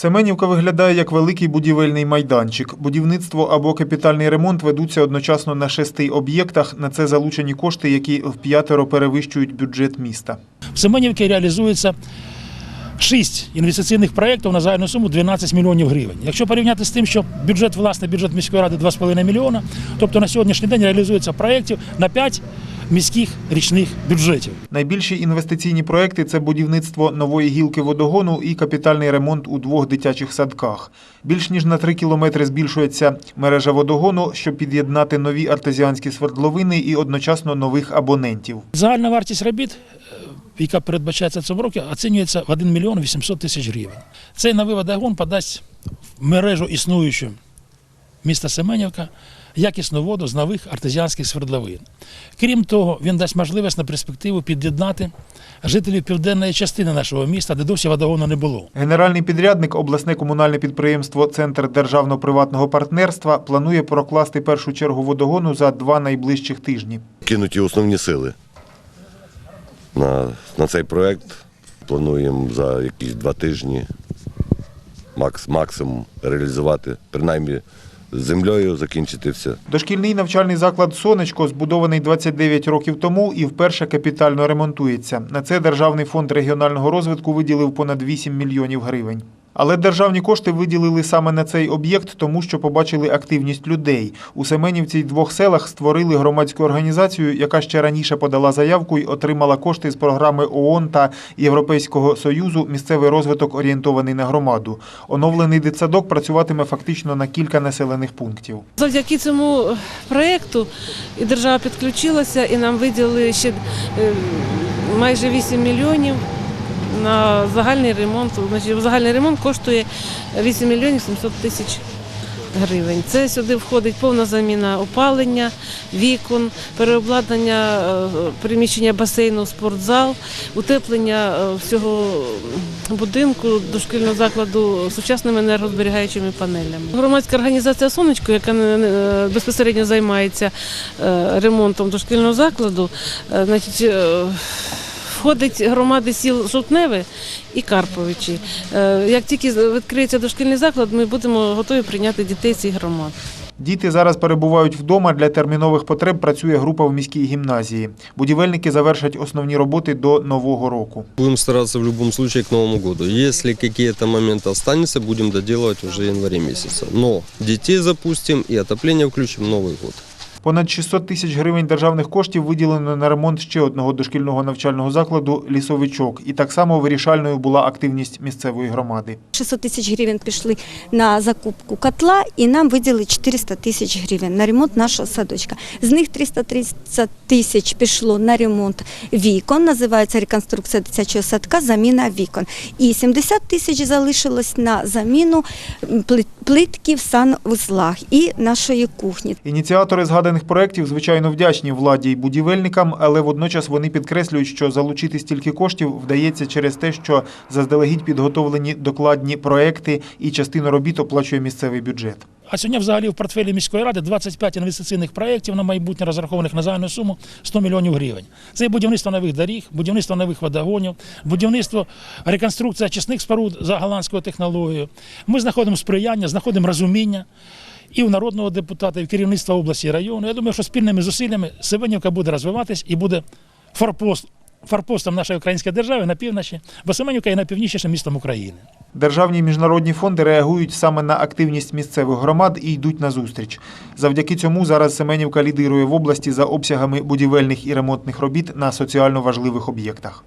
Семенівка виглядає як великий будівельний майданчик. Будівництво або капітальний ремонт ведуться одночасно на шести об'єктах. На це залучені кошти, які в п'ятеро перевищують бюджет міста. В Семенівці реалізується шість інвестиційних проєктів на загальну суму 12 мільйонів гривень. Якщо порівняти з тим, що бюджет, власне, бюджет міської ради 2,5 мільйона, тобто на сьогоднішній день реалізується проєктів на 5 міських річних бюджетів. Найбільші інвестиційні проекти це будівництво нової гілки водогону і капітальний ремонт у двох дитячих садках. Більш ніж на три кілометри збільшується мережа водогону, щоб під'єднати нові артезіанські свердловини і одночасно нових абонентів. Загальна вартість робіт, е, яка передбачається в цьому році, оцінюється в 1 мільйон 800 тисяч гривень. Цей новий водогон подасть в мережу існуючу міста Семенівка якісну воду з нових артезіанських свердловин. Крім того, він дасть можливість на перспективу під'єднати жителів південної частини нашого міста, де досі водогону не було. Генеральний підрядник, обласне комунальне підприємство Центр державно-приватного партнерства планує прокласти першу чергу водогону за два найближчих тижні. кинуті основні сили на, на цей проект. Плануємо за якісь два тижні макс, максимум реалізувати, принаймні з землею закінчити все. Дошкільний навчальний заклад Сонечко збудований 29 років тому і вперше капітально ремонтується. На це Державний фонд регіонального розвитку виділив понад 8 мільйонів гривень. Але державні кошти виділили саме на цей об'єкт, тому що побачили активність людей. У Семенівці й двох селах створили громадську організацію, яка ще раніше подала заявку і отримала кошти з програми ООН та Європейського союзу Місцевий розвиток орієнтований на громаду. Оновлений дитсадок працюватиме фактично на кілька населених пунктів. Завдяки цьому проєкту і держава підключилася, і нам виділили ще е, майже 8 мільйонів на загальний ремонт. Значить, загальний ремонт коштує 8 мільйонів 700 тисяч гривень. Це сюди входить повна заміна опалення, вікон, переобладнання е, приміщення басейну, спортзал, утеплення е, всього будинку дошкільного закладу сучасними енергозберігаючими панелями. Громадська організація Сонечко, яка не- безпосередньо займається е, ремонтом дошкільного закладу, е, значить е, Входить громади сіл Жовтневе і Карповичі. Е, Як тільки відкриється дошкільний заклад, ми будемо готові прийняти дітей цих громад. Діти зараз перебувають вдома. Для термінових потреб працює група в міській гімназії. Будівельники завершать основні роботи до нового року. Будем стараться в любом случае к Новому году. Если какие-то моменты останутся, будем доделывать уже в январе месяце. Но детей запустим и отопление включим в Новый год. Понад 600 тисяч гривень державних коштів виділено на ремонт ще одного дошкільного навчального закладу лісовичок. І так само вирішальною була активність місцевої громади. 600 тисяч гривень пішли на закупку котла, і нам виділили 400 тисяч гривень на ремонт нашого садочка. З них 330 тисяч пішло на ремонт вікон, називається реконструкція дитячого садка, заміна вікон. І 70 тисяч залишилось на заміну плит- плитки в санвузлах і нашої кухні. Ініціатори згаданих проєктів, звичайно, вдячні владі й будівельникам, але водночас вони підкреслюють, що залучити стільки коштів вдається через те, що заздалегідь підготовлені докладні проекти і частину робіт оплачує місцевий бюджет. А сьогодні взагалі в портфелі міської ради 25 інвестиційних проєктів на майбутнє розрахованих на загальну суму 100 мільйонів гривень. Це будівництво нових доріг, будівництво нових водогонів, будівництво реконструкція чесних споруд за голландською технологією. Ми знаходимо сприяння, знаходимо розуміння. І у народного депутата, і в керівництва області і району. Я думаю, що спільними зусиллями Семенівка буде розвиватись і буде форпост, форпостом нашої української держави на півночі, бо Семенівка є найпівнічнішим містом України. Державні міжнародні фонди реагують саме на активність місцевих громад і йдуть на зустріч. Завдяки цьому зараз Семенівка лідирує в області за обсягами будівельних і ремонтних робіт на соціально важливих об'єктах.